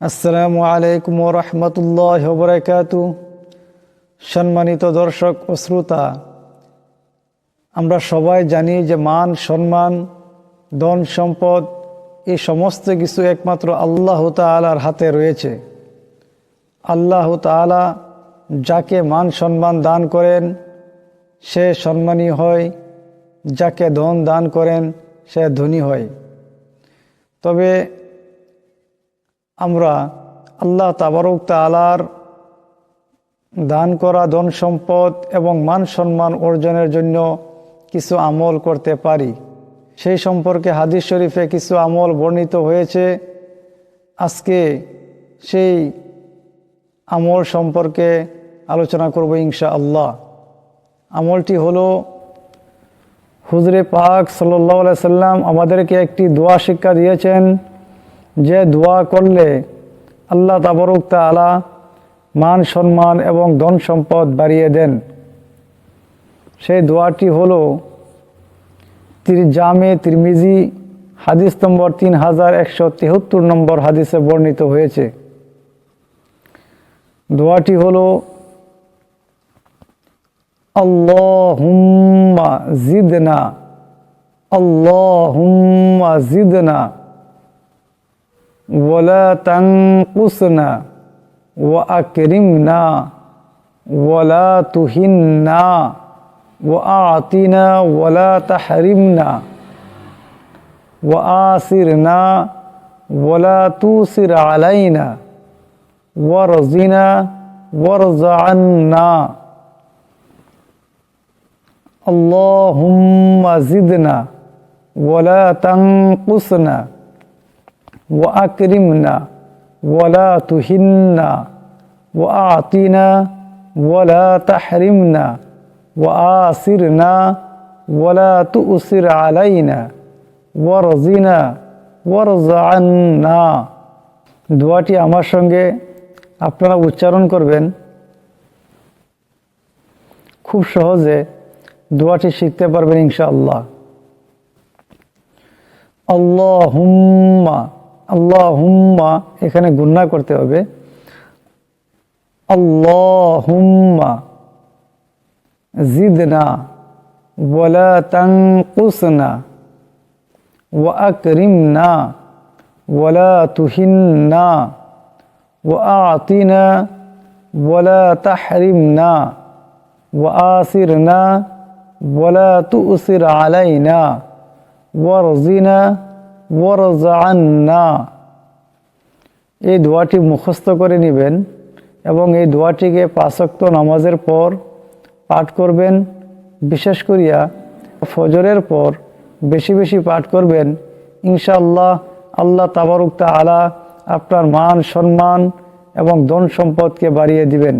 আসসালামু আলাইকুম রহমতুল্লাহ বরাকাত। সম্মানিত দর্শক ও শ্রোতা, আমরা সবাই জানি যে মান, সম্মান, ধন, সম্পদ, এই সমস্ত কিছু একমাত্র আল্লাহ তালার হাতে রয়েছে। আল্লাহ তালা যাকে মান, সম্মান দান করেন, সে সম্মানী হয়, যাকে ধন দান করেন, সে ধনী হয়। তবে আমরা আল্লাহ তাবারক তালার দান করা ধন সম্পদ এবং মান সম্মান অর্জনের জন্য কিছু আমল করতে পারি। সেই সম্পর্কে হাদিস শরীফে কিছু আমল বর্ণিত হয়েছে। আজকে সেই আমল সম্পর্কে আলোচনা করব ইনশা আল্লাহ আমলটি হলো, হুজরে পাক সাল্লাহ সাল্লাম আমাদেরকে একটি দোয়া শিক্ষা দিয়েছেন যে দোয়া করলে আল্লাহ তাবরুক তালা মান সম্মান এবং ধন সম্পদ বাড়িয়ে দেন। সেই দোয়াটি হল জামে তিরমিজি হাদিস নম্বর তিন হাজার একশো তেহত্তর নম্বর হাদিসে বর্ণিত হয়েছে। দোয়াটি হল, আল্লাহুম্মা জিদনা আল্লাহুম্মা জিদনা। ওলা তাংকুসনা ও আকরিমনা ওলা তুহিন্না ও আতিনা ওলা তাহরিমনা ও আসিরনা ওলা তুসির আলাইনা ওয়ারজিনা ওয়াকরিমনা ওয়ালা তুহিন্না ওয়াতিনা ওয়ালা তাহরিমনা ওয়াসিরনা ওয়ালা তুসির আলাইনা ওয়ারজিনা ওয়ারজান্না দোয়াটি আমার সঙ্গে আপনারা উচ্চারণ করবেন। খুব সহজে দোয়াটি শিখতে পারবেন ইনশাআল্লাহ। আল্লাহ হুম্মা আল্লাহুম্মা আল্লাহুম্মা এখানে গুন্না করতে হবে। আল্লাহ আল্লাহুম্মা, জিদনা, ওয়ালা তানকুসনা, ওয়া আকরিমনা, ওয়ালা তুহিন্না, ওয়া আতিনা, ওয়ালা তাহরিমনা, ওয়া আসিরনা, ওয়ালা তুসির আলাইনা ওয়ারজিনা ওয়ারজান্না এই দোয়াটি মুখস্থ করে নেবেন এবং এই দোয়াটিকে পাঁচক্ত নামাজের পর পাঠ করবেন। বিশেষ করিয়া ফজরের পর বেশি বেশি পাঠ করবেন। ইনশাআল্লাহ আল্লাহ তাবারুক আলা আপনার মান সম্মান এবং ধন সম্পদকে বাড়িয়ে দিবেন।